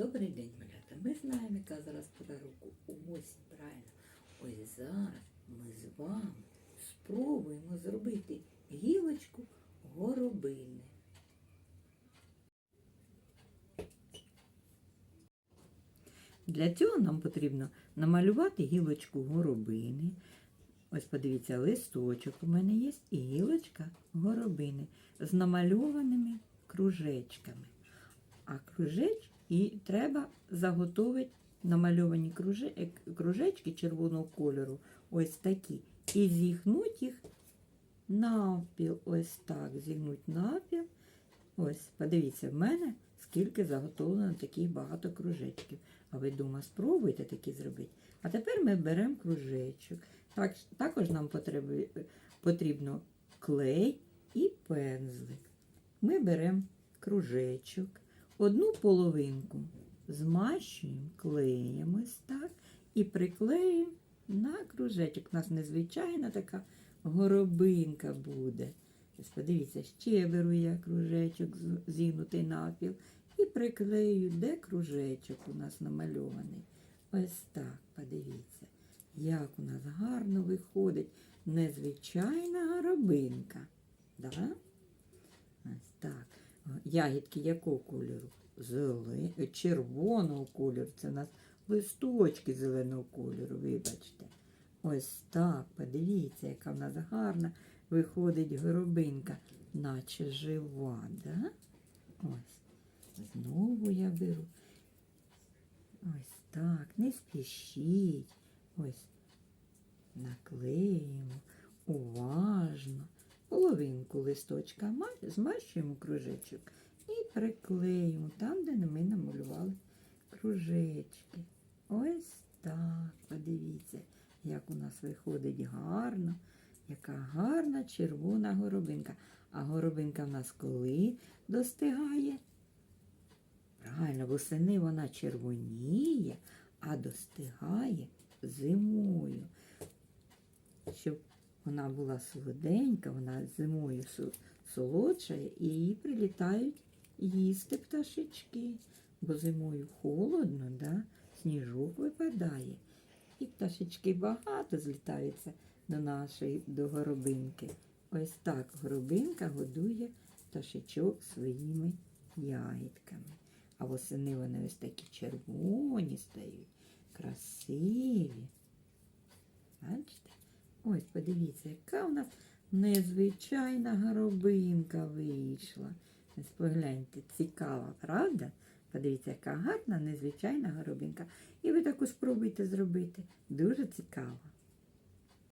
Добрий день, малята. Ми знаємо, яка зараз пора року. Осінь, правильно. Ось зараз ми з вами спробуємо зробити гілочку горобини. Для цього нам потрібно намалювати гілочку горобини. Ось подивіться, листочок у мене є і гілочка горобини з намальованими кружечками. А кружеч і треба заготовити намальовані е, кружечки червоного кольору, ось такі, і зігнути їх навпіл, ось так, зігнуть навпіл. Ось, подивіться, в мене скільки заготовлено таких багато кружечків. А ви дома спробуйте такі зробити. А тепер ми беремо кружечок. Так, також нам потрібно клей і пензлик. Ми беремо кружечок, одну половинку змащуємо, клеїмо ось так і приклеїмо на кружечок. У нас незвичайна така горобинка буде. Подивіться, ще беру я кружечок зігнутий напіл і приклею, де кружечок у нас намальований. Ось так, подивіться, як у нас гарно виходить незвичайна горобинка. Да? Ось так. Ягідки якого кольору? Зеле... е, Червоного кольору. Це у нас листочки зеленого кольору, вибачте. Ось так, подивіться, яка в нас гарна виходить горобинка, наче жива, да? Ось. Знову я беру. Ось так, не спішіть. Ось наклеїмо уважно. Половинку листочка змащуємо кружечок і приклеїмо там, де ми намалювали кружечки. Ось так, подивіться, як у нас виходить гарно, яка гарна червона горобинка. А горобинка в нас коли достигає? Правильно, восени вона червоніє, а достигає зимою. Щоб вона була солоденька, вона зимою со- солодшає і її прилітають їсти пташечки. Бо зимою холодно, да? сніжок випадає. І пташечки багато злітаються до нашої до горобинки. Ось так горобинка годує пташечок своїми ягідками. А восени вони ось такі червоні стають, красиві. Ось, подивіться, яка у нас незвичайна горобинка вийшла. Погляньте, цікава, правда? Подивіться, яка гарна, незвичайна горобинка. І ви таку спробуйте зробити. Дуже цікаво.